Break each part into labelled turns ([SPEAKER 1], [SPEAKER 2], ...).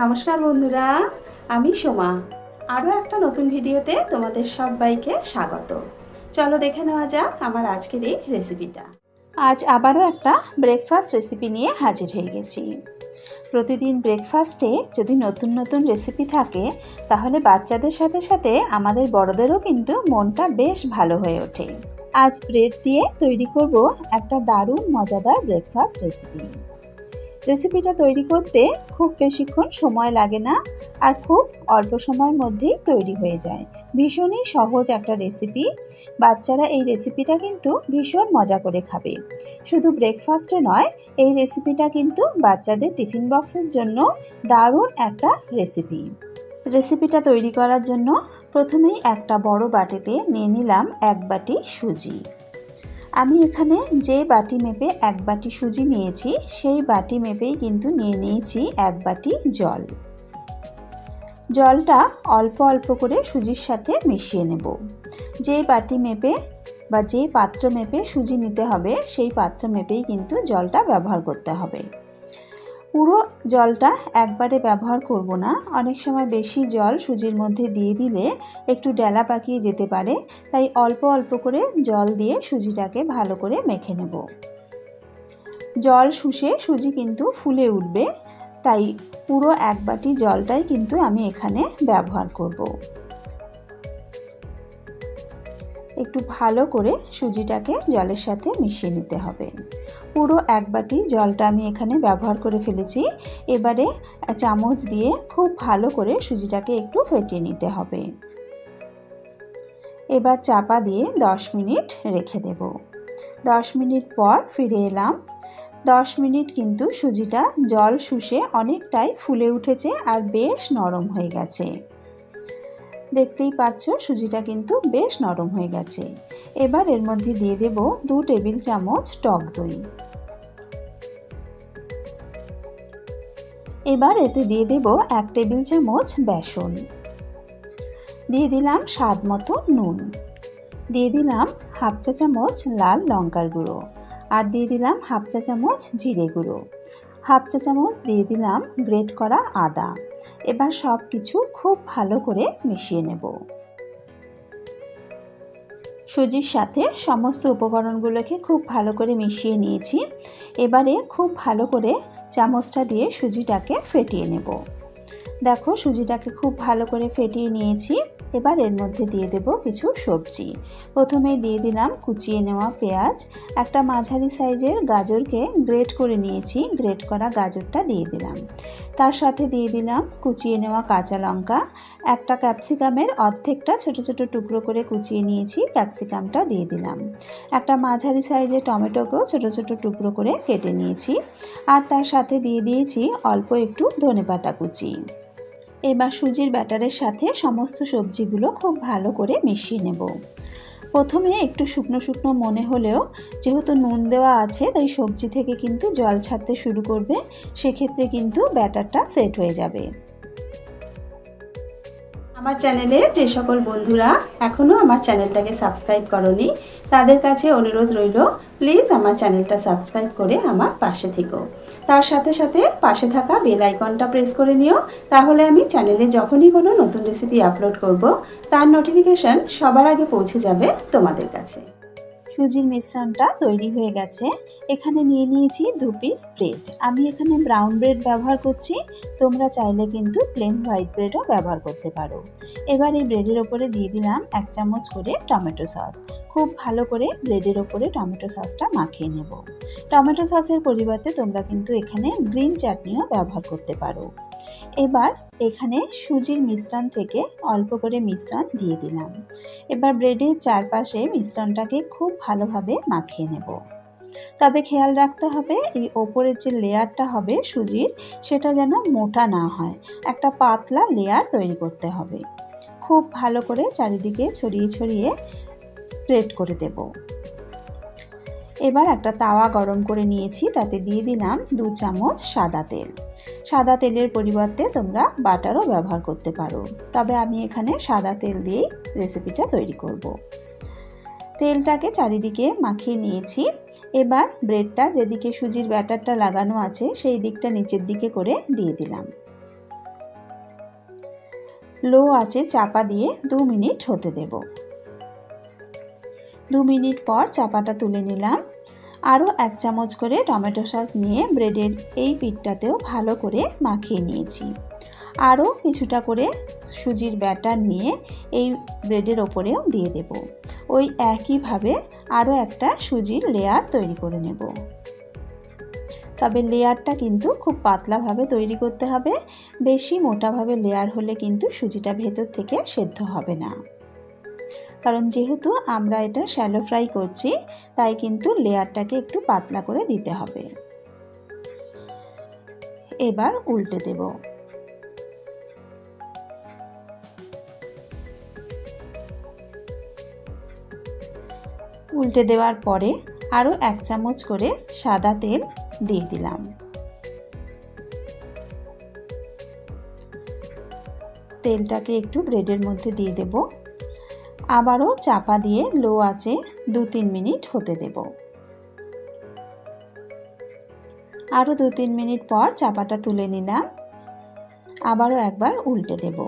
[SPEAKER 1] নমস্কার বন্ধুরা, আমি সোমা। আরও একটা নতুন ভিডিওতে তোমাদের সবাইকে স্বাগত। চলো দেখে নেওয়া যাক আমার আজকের এই রেসিপিটা আজ আবারও একটা ব্রেকফাস্ট রেসিপি নিয়ে হাজির হয়ে গেছি। প্রতিদিন ব্রেকফাস্টে যদি নতুন নতুন রেসিপি থাকে, তাহলে বাচ্চাদের সাথে সাথে আমাদের বড়দেরও কিন্তু মনটা বেশ ভালো হয়ে ওঠে। আজ ব্রেড দিয়ে তৈরি করব একটা দারুণ, মজাদার ব্রেকফাস্ট রেসিপি রেসিপিটা তৈরি করতে খুব বেশিক্ষণ সময় লাগে না আর খুব অল্প সময়ের মধ্যেই তৈরি হয়ে যায়। ভীষণই সহজ একটা রেসিপি। বাচ্চারা এই রেসিপিটা কিন্তু ভীষণ মজা করে খাবে। শুধু ব্রেকফাস্টে নয়, এই রেসিপিটা কিন্তু বাচ্চাদের টিফিন বক্সের জন্য দারুণ একটা রেসিপি। রেসিপিটা তৈরি করার জন্য প্রথমেই একটা বড় বাটিতে নিয়ে নিলাম এক বাটি সুজি। আমি এখানে যে বাটি মেপে এক বাটি সুজি নিয়েছি, সেই বাটি মেপেই কিন্তু নিয়ে নিয়েছি এক বাটি জল। জলটা অল্প অল্প করে সুজির সাথে মিশিয়ে নেব। যে বাটি মেপে বা যে পাত্র মেপে সুজি নিতে হবে, সেই পাত্র মেপেই কিন্তু জলটা ব্যবহার করতে হবে। পুরো জলটা একবারে ব্যবহার করব না। অনেক সময় বেশি জল সুজির মধ্যে দিয়ে দিলে একটু ডেলা পাকিয়ে যেতে পারে। তাই অল্প অল্প করে জল দিয়ে সুজিটাকে ভালো করে মেখে নেব। জল শুষে সুজি কিন্তু ফুলে উঠবে। তাই পুরো এক বাটি জলটাই কিন্তু আমি এখানে ব্যবহার করব। একটু ভালো করে সুজিটাকে জলের সাথে মিশিয়ে নিতে হবে। পুরো এক বাটি জলটা আমি এখানে ব্যবহার করে ফেলেছি। এবারে চামচ দিয়ে খুব ভালো করে সুজিটাকে একটু ফেটিয়ে নিতে হবে। এবার চাপা দিয়ে 10 মিনিট রেখে দেব। 10 মিনিট পর ফিরে এলাম। 10 মিনিট কিন্তু সুজিটা জল শুষে অনেকটাই ফুলে উঠেছে আর বেশ নরম হয়ে গেছে। দেখতেই পাচ্ছ সুজিটা কিন্তু বেশ নরম হয়ে গেছে। এবার এর মধ্যে দিয়ে দেব দু টেবিল চামচ টক দই। এবার এতে দিয়ে দেব এক টেবিল চামচ বেসন। দিয়ে দিলাম স্বাদ মতো নুন। দিয়ে দিলাম হাফ চা চামচ লাল লঙ্কার গুঁড়ো আর দিয়ে দিলাম হাফ চা চামচ জিরে গুঁড়ো। হাফ চা চামচ দিয়ে দিলাম গ্রেট করা আদা। এবার সব কিছু খুব ভালো করে মিশিয়ে নেব। সুজির সাথে সমস্ত উপকরণগুলোকে খুব ভালো করে মিশিয়ে নিয়েছি। এবারে খুব ভালো করে চামচটা দিয়ে সুজিটাকে ফেটিয়ে নেব। দেখো সুজিটাকে খুব ভালো করে ফেটিয়ে নিয়েছি। এবার এর মধ্যে দিয়ে দেব কিছু সবজি। প্রথমে দিয়ে দিলাম কুচিয়ে নেওয়া পেঁয়াজ। একটা মাঝারি সাইজের গাজরকে গ্রেট করে নিয়েছি, গ্রেট করা গাজরটা দিয়ে দিলাম। তার সাথে দিয়ে দিলাম কুচিয়ে নেওয়া কাঁচা লঙ্কা। একটা ক্যাপসিকামের অর্ধেকটা ছোট ছোট টুকরো করে কুচিয়ে নিয়েছি, ক্যাপসিকামটা দিয়ে দিলাম। একটা মাঝারি সাইজের টমেটোকেও ছোট ছোট টুকরো করে কেটে নিয়েছি। আর তার সাথে দিয়ে দিয়েছি অল্প একটু ধনেপাতা কুচি। এবার সুজির ব্যাটারের সাথে সমস্ত সবজিগুলো খুব ভালো করে মিশিয়ে নেব। প্রথমে একটু শুকনো শুকনো মনে হলেও যেহেতু নুন দেওয়া আছে, তাই সবজি থেকে কিন্তু জল ছাড়তে শুরু করবে, সেক্ষেত্রে কিন্তু ব্যাটারটা সেট হয়ে যাবে। আমার চ্যানেলে যে সকল বন্ধুরা এখনও আমার চ্যানেলটাকে সাবস্ক্রাইব করনি, তাদের কাছে অনুরোধ রইল প্লিজ আমার চ্যানেলটা সাবস্ক্রাইব করে আমার পাশে থেকো। তার সাথে সাথে পাশে থাকা বেল আইকনটা প্রেস করে নিও, তাহলে আমি চ্যানেলে যখনই কোনো নতুন রেসিপি আপলোড করব, তার নোটিফিকেশান সবার আগে পৌঁছে যাবে তোমাদের কাছে। সুজির মিশ্রণটা তৈরি হয়ে গেছে। এখানে নিয়ে নিয়েছি দু পিস ব্রেড আমি এখানে ব্রাউন ব্রেড ব্যবহার করছি। তোমরা চাইলে কিন্তু প্লেন হোয়াইট ব্রেডও ব্যবহার করতে পারো। এবার এই ব্রেডের ওপরে দিয়ে দিলাম এক চামচ করে টমেটো সস। খুব ভালো করে ব্রেডের ওপরে টমেটো সসটা মাখিয়ে নেব। টমেটো সসের পরিবর্তে তোমরা কিন্তু এখানে গ্রিন চাটনিও ব্যবহার করতে পারো। এবার এখানে সুজির মিশ্রণ থেকে অল্প করে মিশ্রণ দিয়ে দিলাম। এবার ব্রেডের চারপাশে মিশ্রণটাকে খুব ভালোভাবে মাখিয়ে নেব। তবে খেয়াল রাখতে হবে, এই ওপরের যে লেয়ারটা হবে সুজির, সেটা যেন মোটা না হয়। একটা পাতলা লেয়ার তৈরি করতে হবে। খুব ভালো করে চারিদিকে ছড়িয়ে ছড়িয়ে স্প্রেড করে দেব। এবার একটা তাওয়া গরম করে নিয়েছি, তাতে দিয়ে দিলাম দু চামচ সাদা তেল। সাদা তেলের পরিবর্তে তোমরা বাটারও ব্যবহার করতে পারো। তবে আমি এখানে সাদা তেল দিয়েই রেসিপিটা তৈরি করব। তেলটাকে চারিদিকে মাখিয়ে নিয়েছি। এবার ব্রেডটা যেদিকে সুজির ব্যাটারটা লাগানো আছে, সেই দিকটা নিচের দিকে করে দিয়ে দিলাম। লো আঁচে চাপা দিয়ে দু মিনিট হতে দেব। দু মিনিট পর চাপাটা তুলে নিলাম। আরও এক চামচ করে টমেটো সস নিয়ে ব্রেডের এই পিঠটাতেও ভালো করে মাখিয়ে নিয়েছি। আরও কিছুটা করে সুজির ব্যাটার নিয়ে এই ব্রেডের ওপরেও দিয়ে দেব। ওই একইভাবে আরও একটা সুজির লেয়ার তৈরি করে নেব। তবে লেয়ারটা কিন্তু খুব পাতলাভাবে তৈরি করতে হবে। বেশি মোটাভাবে লেয়ার হলে কিন্তু সুজিটা ভেতর থেকে সেদ্ধ হবে না। কারণ যেহেতু আমরা এটা শ্যালো ফ্রাই করছি, তাই কিন্তু লেয়ারটাকে একটু পাতলা করে দিতে হবে। এবার উল্টে দেব। উল্টে দেওয়ার পরে আরও এক চামচ করে সাদা তেল দিয়ে দিলাম। তেলটাকে একটু ব্রেডের মধ্যে দিয়ে দেব। আবারও চাপা দিয়ে লো আছে দু তিন মিনিট হতে দেব। আরও দু তিন মিনিট পর চাপাটা তুলে নিলাম। আবারও একবার উল্টে দেব।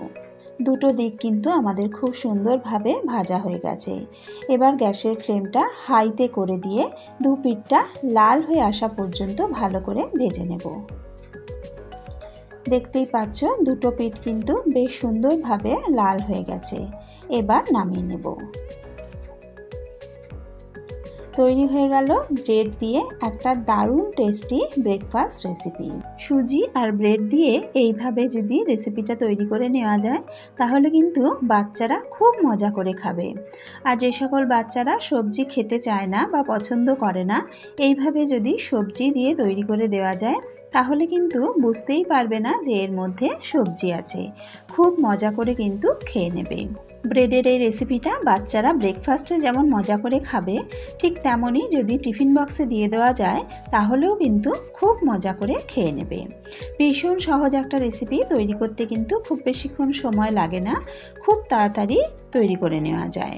[SPEAKER 1] দুটো দিক কিন্তু আমাদের খুব সুন্দরভাবে ভাজা হয়ে গেছে। এবার গ্যাসের ফ্লেমটা হাইতে করে দিয়ে দু পিঠটা লাল হয়ে আসা পর্যন্ত ভালো করে ভেজে নেব। দেখতেই পাচ্ছ, দুটো পিঠ কিন্তু বেশ সুন্দরভাবে লাল হয়ে গেছে। এবার নামিয়ে নেব। তৈরি হয়ে গেল ব্রেড দিয়ে একটা দারুণ টেস্টি ব্রেকফাস্ট রেসিপি সুজি আর ব্রেড দিয়ে এইভাবে যদি রেসিপিটা তৈরি করে নেওয়া যায়, তাহলে কিন্তু বাচ্চারা খুব মজা করে খাবে। আর যে সকল বাচ্চারা সবজি খেতে চায় না বা পছন্দ করে না, এইভাবে যদি সবজি দিয়ে তৈরি করে দেওয়া যায় তাহলে কিন্তু বুঝতেই পারবে না যে এর মধ্যে সবজি আছে। খুব মজা করে কিন্তু খেয়ে নেবে। ব্রেডের এই রেসিপিটা বাচ্চারা ব্রেকফাস্টে যেমন মজা করে খাবে, ঠিক তেমনই যদি টিফিন বক্সে দিয়ে দেওয়া যায়, তাহলেও কিন্তু খুব মজা করে খেয়ে নেবে। ভীষণ সহজ একটা রেসিপি তৈরি করতে কিন্তু খুব বেশিক্ষণ সময় লাগে না, খুব তাড়াতাড়ি তৈরি করে নেওয়া যায়।